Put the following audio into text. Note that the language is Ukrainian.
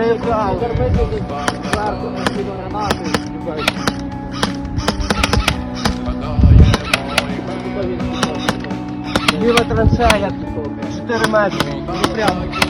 приїжджав. Жарко, гранати, любить. Біла траншея, 4 типу, метри, прямо.